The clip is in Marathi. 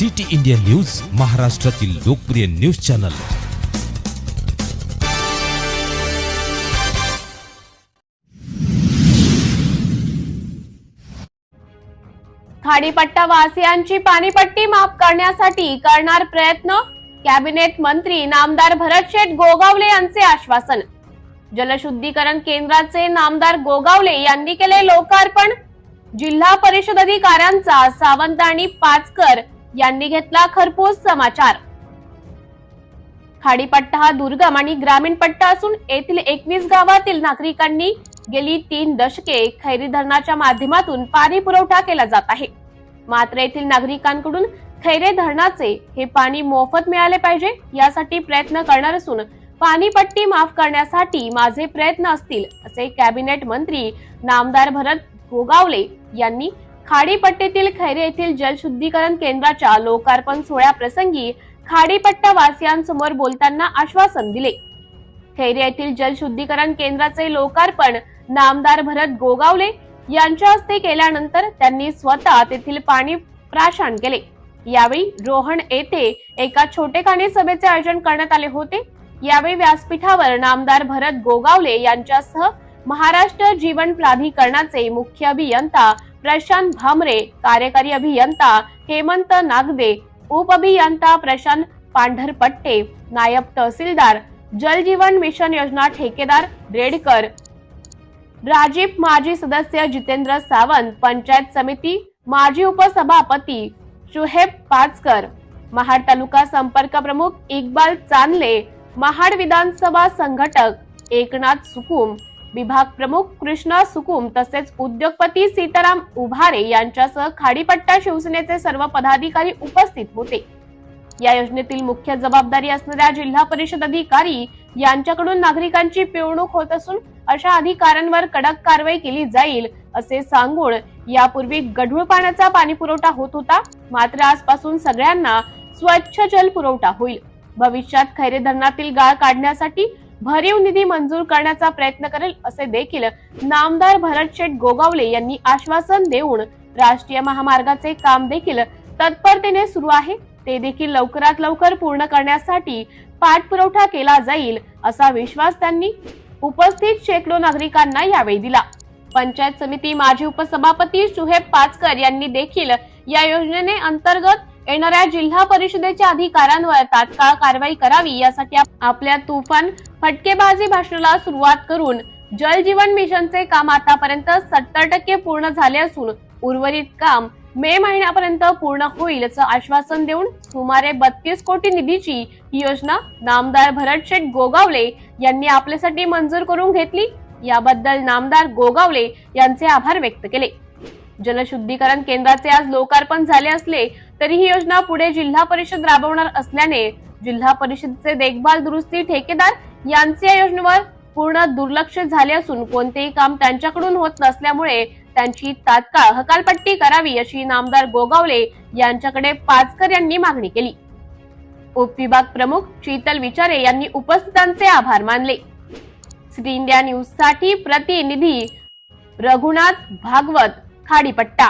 सिटी इंडिया न्यूज महाराष्ट्रातील लोकप्रिय न्यूज चॅनल. खाडीपट्टा वासियांची पाणीपट्टी माफ करण्यासाठी करणार प्रयत्न? कॅबिनेट मंत्री नामदार भरत शेठ गोगावले यांचे आश्वासन. जलशुद्धीकरण केंद्राचे नामदार गोगावले यांनी केले लोकार्पण. जिल्हा परिषद अधिकाऱ्यांचा सावंत आणि पाचकर यांनी घेतला खरपूस समाचार. खाडीपट्टा हा दुर्गम आणि ग्रामीण पट्टा असून येथील एकवीस गावातील नागरिकांनी गेली तीन दशके खैरी धरणाच्या माध्यमातून पाणी पुरवठा केला जात आहे. मात्र येथील नागरिकांकडून खैरे धरणाचे हे पाणी मोफत मिळाले पाहिजे यासाठी प्रयत्न करणार असून पाणीपट्टी माफ करण्यासाठी माझे प्रयत्न असतील असे कॅबिनेट मंत्री नामदार भरत गोगावले यांनी खाडीपट्टीतील खैरे येथील जलशुद्धीकरण केंद्राच्या लोकार्पण सोहळ्याप्रसंगी खाडीपट्टा वासियांसमोर बोलताना आश्वासन दिले. खैरे येथील जलशुद्धीकरण केंद्राचे लोकार्पण नामदार भरत गोगावले यांच्या हस्ते केल्यानंतर त्यांनी स्वतः तेथील पाणी प्राशन केले. यावेळी रोहण येथे एका छोटेखानी सभेचे आयोजन करण्यात आले होते. यावेळी व्यासपीठावर नामदार भरत गोगावले यांच्यासह महाराष्ट्र जीवन प्राधिकरणाचे मुख्य अभियंता प्रशांत भामरे कार्यकारी अभियंता हेमंत नागदे उपअभियंता प्रशांत पांढरपट्टे नायब तहसीलदार जलजीवन मिशन योजना ठेकेदार रेडकर राजीव माजी सदस्य जितेंद्र सावंत पंचायत समिती माजी उपसभापती शुहेब पाचकर महाड तालुका संपर्क प्रमुख इक्बाल चांदले महाड विधानसभा संघटक एकनाथ सुकुम विभाग प्रमुख कृष्णा सुकुम तसेच उद्योगपती सीताराम उभारे यांच्यासह खाडीपट्टा शिवसेनेचे सर्व पदाधिकारी उपस्थित होते. या योजनेतील मुख्य जबाबदारी असणाऱ्या जिल्हा परिषद अधिकारी यांच्याकडून नागरिकांची पिळवणूक होत असून अशा अधिकाऱ्यांवर कडक कारवाई केली जाईल असे सांगून यापूर्वी गढूळ पाण्याचा पाणी पुरवठा होत होता. मात्र आजपासून सगळ्यांना स्वच्छ जल पुरवठा होईल. भविष्यात खैरे धरणातील गाळ काढण्यासाठी भरीव निधी मंजूर करण्याचा प्रयत्न करेल असे देखील नामदार भरत शेठ गोगावले यांनी आश्वासन देऊन राष्ट्रीय महामार्गाचे काम देखील तत्परतेने सुरू आहे. ते देखील लवकरात लवकर पूर्ण करण्यासाठी पाठपुरवठा केला जाईल असा विश्वास त्यांनी उपस्थित शेकडो नागरिकांना यावेळी दिला. पंचायत समिती माजी उपसभापती सुहेब पाचकर यांनी देखील या योजनेने अंतर्गत येणाऱ्या जिल्हा परिषदेच्या अधिकाऱ्यांवर तात्काळ कारवाई करावी यासाठी आपल्या तुफान फटकेबाजी भाषणाला सुरुवात करून जल जीवन मिशनचे काम आतापर्यंत सत्तर टक्के पूर्ण झाले असून उर्वरित काम मे महिन्यापर्यंत पूर्ण होईल असं आश्वासन देऊन सुमारे बत्तीस कोटी निधीची ही योजना नामदार भरत शेठ गोगावले यांनी आपल्यासाठी मंजूर करून घेतली. याबद्दल नामदार गोगावले यांचे आभार व्यक्त केले. जलशुद्धीकरण केंद्राचे आज लोकार्पण झाले असले तरी ही योजना पुढे जिल्हा परिषद राबवणार असल्याने जिल्हा परिषदेचे देखभाल दुरुस्ती ठेकेदार यांचे या योजनेवर पूर्ण दुर्लक्ष झाले असून कोणतेही काम त्यांच्याकडून होत नसल्यामुळे त्यांची तात्काळ हकालपट्टी करावी अशी नामदार गोगावले यांच्याकडे पाचकर यांनी मागणी केली. उपविभाग प्रमुख शीतल विचारे यांनी उपस्थितांचे आभार मानले. श्री इंडिया न्यूजसाठी प्रतिनिधी रघुनाथ भागवत खाडीपट्टा.